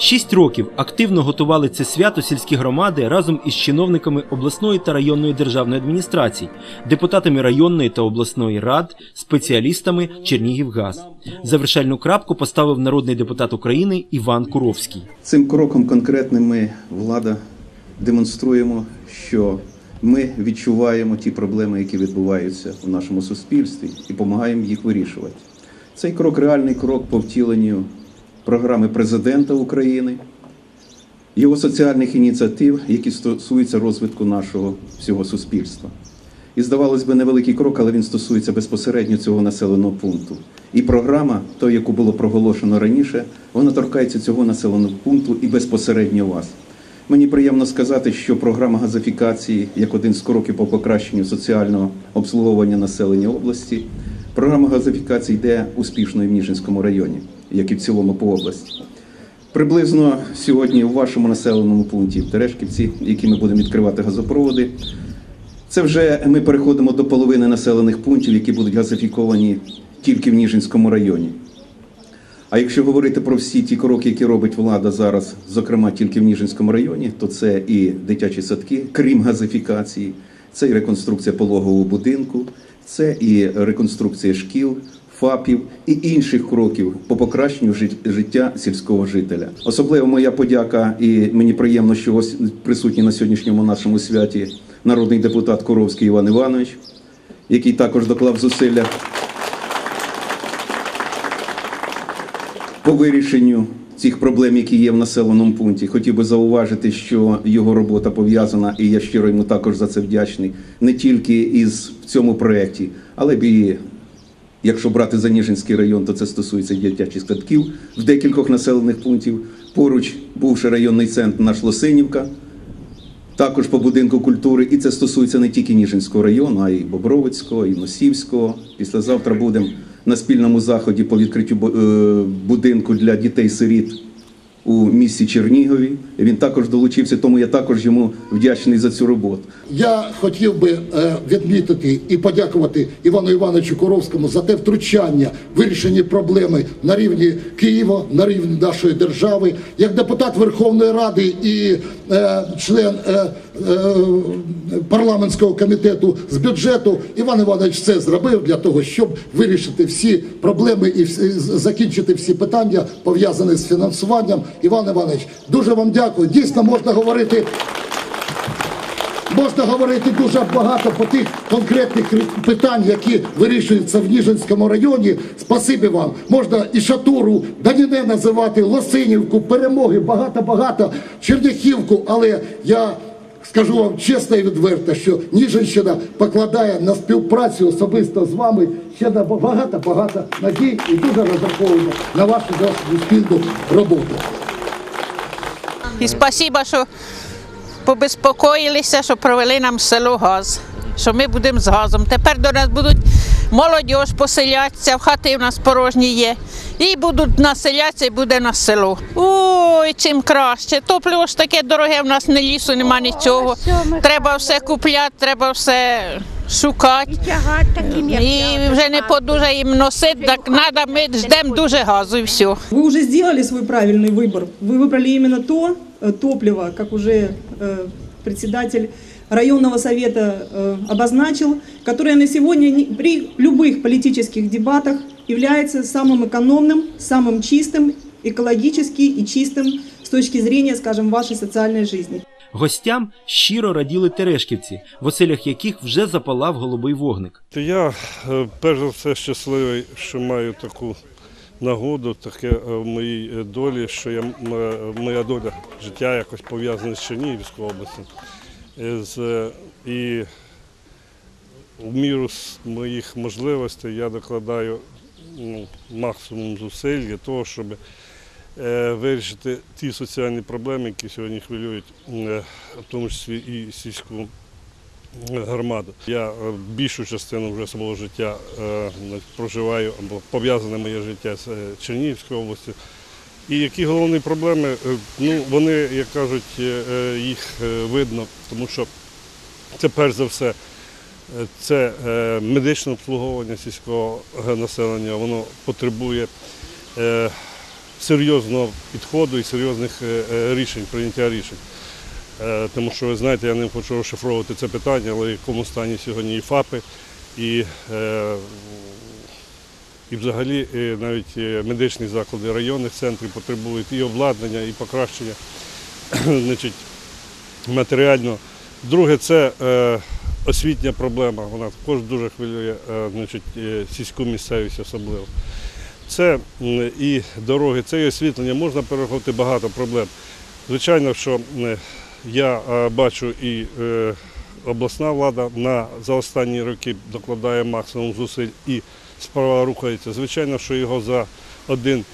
Шість років активно готували це свято сільські громади разом із чиновниками обласної та районної державної адміністрацій, депутатами районної та обласної рад, спеціалістами Чернігівгаз. Завершальну крапку поставив народний депутат України Іван Куровський. Цим кроком конкретним ми, влада, демонструємо, що ми відчуваємо ті проблеми, які відбуваються у нашому суспільстві, і допомагаємо їх вирішувати. Цей крок реальний крок по втіленню програми президента України, його соціальних ініціатив, які стосуються розвитку нашого всього суспільства. І здавалось би, невеликий крок, але він стосується безпосередньо цього населеного пункту. І програма, то, яку було проголошено раніше, вона торкається цього населеного пункту і безпосередньо вас. Мені приємно сказати, що програма газифікації, як один з кроків по покращенню соціального обслуговування населення області, програма газифікації йде успішно і в Ніжинському районі, як і в цілому по області. Приблизно сьогодні в вашому населеному пункті в Терешківці, які ми будемо відкривати газопроводи, це вже ми переходимо до половини населених пунктів, які будуть газифіковані тільки в Ніжинському районі. А якщо говорити про всі ті кроки, які робить влада зараз, зокрема тільки в Ніжинському районі, то це і дитячі садки, крім газифікації, це і реконструкція пологового будинку, це і реконструкція шкіл, ФАПів і інших кроків по покращенню життя сільського жителя. Особливо моя подяка, і мені приємно, що ось присутній на сьогоднішньому нашому святі народний депутат Коровський Іван Іванович, який також доклав зусилля. По вирішенню цих проблем, які є в населеному пункті, хотів би зауважити, що його робота пов'язана, і я щиро йому також за це вдячний, не тільки із в цьому проєкті, але і якщо брати Заніжинський район, то це стосується дитячих садків в декількох населених пунктів. Поруч бувший районний центр наш Лосинівка, також по будинку культури, і це стосується не тільки Ніжинського району, а й Бобровицького, і Носівського. Післязавтра будемо на спільному заході по відкриттю будинку для дітей-сиріт у місті Чернігові. Він також долучився, тому я також йому вдячний за цю роботу. Я хотів би відмітити і подякувати Івану Івановичу Коровському за те втручання вирішення проблеми на рівні Києва, на рівні нашої держави, як депутат Верховної Ради і е, член е, е, парламентського комітету з бюджету. Іван Іванович все зробив для того, щоб вирішити всі проблеми і закінчити всі питання пов'язані з фінансуванням. Іван Іванович, дуже вам дякую. Дійсно можна говорити. Можна говорити дуже багато по тих конкретних питань, які вирішуються в Ніжинському районі. Спасибі вам. Можна і Шатуру, Даніне називати, Лосинівку, перемоги, багато-багато, Черняхівку. Але я скажу вам чесно і відверто, що Ніжинщина покладає на співпрацю особисто з вами ще на багато-багато надій і дуже розраховуємо на вашу спільну роботу. І спасіба, що побезпокоїлися, що провели нам село газ, що ми будемо з газом. Тепер до нас будуть молодь поселятися, в хати в нас порожні є. І будуть населятися, і буде на село. Ой, чим краще. Топливо ж таке дороге, в нас не лісу, нема нічого. Треба все купляти, треба все шукати. І вже не подуже їм носити, так треба, ми ждемо дуже газу і все. Ви вже зробили свій правильний вибір. Ви вибрали іменно то топливо, як вже председатель районного совета обозначил, которое на сегодня при любых политических дебатах является самым экономным, самым чистым, экологически и чистым с точки зрения, скажем, вашей социальной жизни. Гостям щиро раділи терешківці, в оселях яких вже запалав голубий вогник. Я перш за все щасливий, що маю таку нагоду, таке в моїй долі, що я моя доля життя якось пов'язана з Чернігівською областю. І в міру моїх можливостей я докладаю ну, максимум зусиль для того, щоб вирішити ті соціальні проблеми, які сьогодні хвилюють, в тому числі і сільську громаду. Я більшу частину вже свого життя проживаю або пов'язане моє життя з Чернігівською областю. І які головні проблеми, ну вони, як кажуть, їх видно, тому що це перш за все це медичне обслуговування сільського населення, воно потребує серйозного підходу і серйозних е, е, рішень, прийняття рішень. Е, Тому що ви знаєте, я не хочу розшифровувати це питання, але в якому стані сьогодні і ФАПи, і, е, і взагалі е, навіть е, медичні заклади районних центрів потребують і обладнання, і покращення значить, матеріально. Друге, це освітня проблема. Вона також дуже хвилює значить, сільську місцевість особливо. Це і дороги, це і освітлення. Можна перерахувати багато проблем. Звичайно, що я е, бачу і е, обласна влада на, за останні роки докладає максимум зусиль і справа рухається. Звичайно, що його за один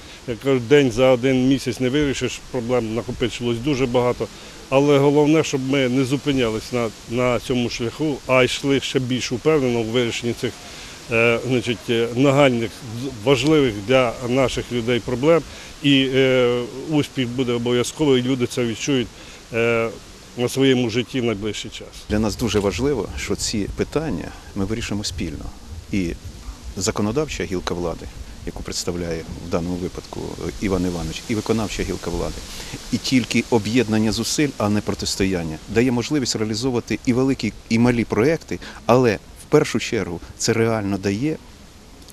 день за один місяць не вирішиш, проблем накопичилось дуже багато. Але головне, щоб ми не зупинялись на, на цьому шляху, а йшли ще більш упевнено в вирішенні цих е, значить, е, нагальних, важливих для наших людей проблем. І е, успіх буде обов'язковий, люди це відчують на своєму житті в найближчий час. Для нас дуже важливо, що ці питання ми вирішимо спільно. І законодавча гілка влади, яку представляє в даному випадку Іван Іванович, і виконавча гілка влади. І тільки об'єднання зусиль, а не протистояння, дає можливість реалізовувати і великі, і малі проекти, але в першу чергу це реально дає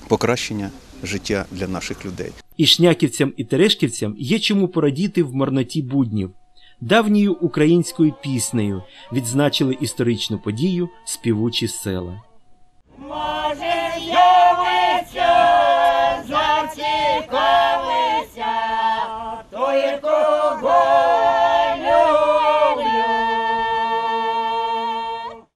покращення життя для наших людей. І шняківцям і терешківцям є чому порадіти в марноті буднів. Давньою українською піснею відзначили історичну подію співучі села.